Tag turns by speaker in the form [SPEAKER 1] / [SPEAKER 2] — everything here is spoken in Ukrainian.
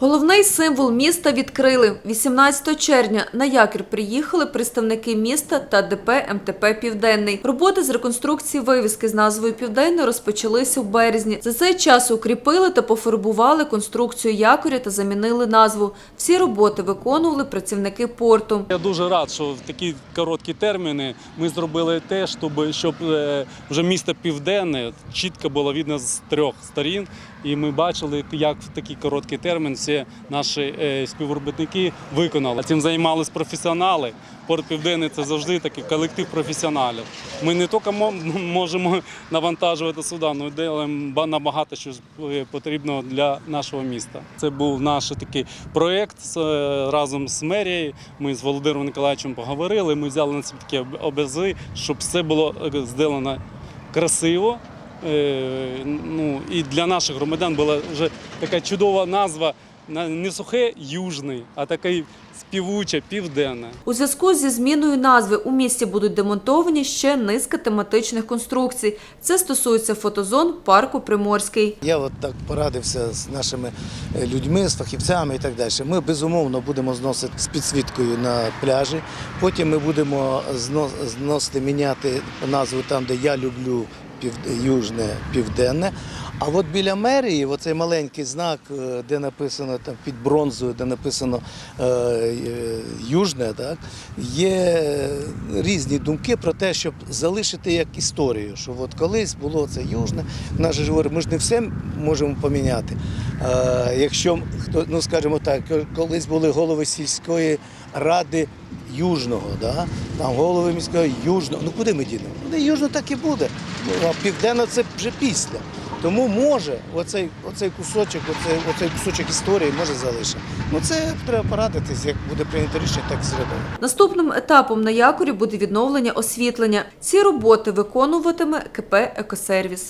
[SPEAKER 1] Головний символ міста відкрили 18 червня. На якір приїхали представники міста та ДП МТП Південний. Роботи з реконструкції вивіски з назвою Південний розпочалися в березні. За цей час укріпили та пофарбували конструкцію якоря та замінили назву. Всі роботи виконували працівники порту.
[SPEAKER 2] Я дуже рад, що в такі короткі терміни ми зробили те, щоб, щоб е, вже місто Південне чітко було видно з трьох сторін. І ми бачили, як в такий короткий термін всі наші е, співробітники виконали. Цим займалися професіонали. Порт Південний це завжди такий колектив професіоналів. Ми не тільки можемо навантажувати суда, але й робимо набагато що потрібно для нашого міста. Це був наш такий проєкт е, разом з мерією. Ми з Володимиром Николаївичем поговорили. Ми взяли на себе такі обязи, щоб все було е, зроблено красиво. Е, Ну, і для наших громадян була вже така чудова назва. На- Не сухе южний, а такий співуче південне.
[SPEAKER 1] У зв'язку зі зміною назви у місті будуть демонтовані ще низка тематичних конструкцій. Це стосується фотозон парку Приморський.
[SPEAKER 3] Я от так порадився з нашими е, людьми, з фахівцями і так далі. Ми безумовно будемо зносити з підсвіткою на пляжі. Потім ми будемо зно- зносити, міняти назву там, де я люблю. Южне, південне. А от біля мерії, оцей маленький знак, е, де написано там під бронзою, де написано е, е, южне, так є різні думки про те, щоб залишити як історію, що от колись було це южне. Наш ж говорить, ми ж не все можемо поміняти. Е, якщо ну скажімо так, колись були голови сільської ради. Южного, да? там голови міської южного. Ну куди ми дінемо? Куди южно так і буде. Ну, а південно це вже після. Тому може оцей, оцей кусочок, оцей, оцей кусочок історії може залишити. Ну це треба порадитись, як буде прийнято рішення, так і зробимо.
[SPEAKER 1] Наступним етапом на якорі буде відновлення освітлення. Ці роботи виконуватиме КП «Екосервіс».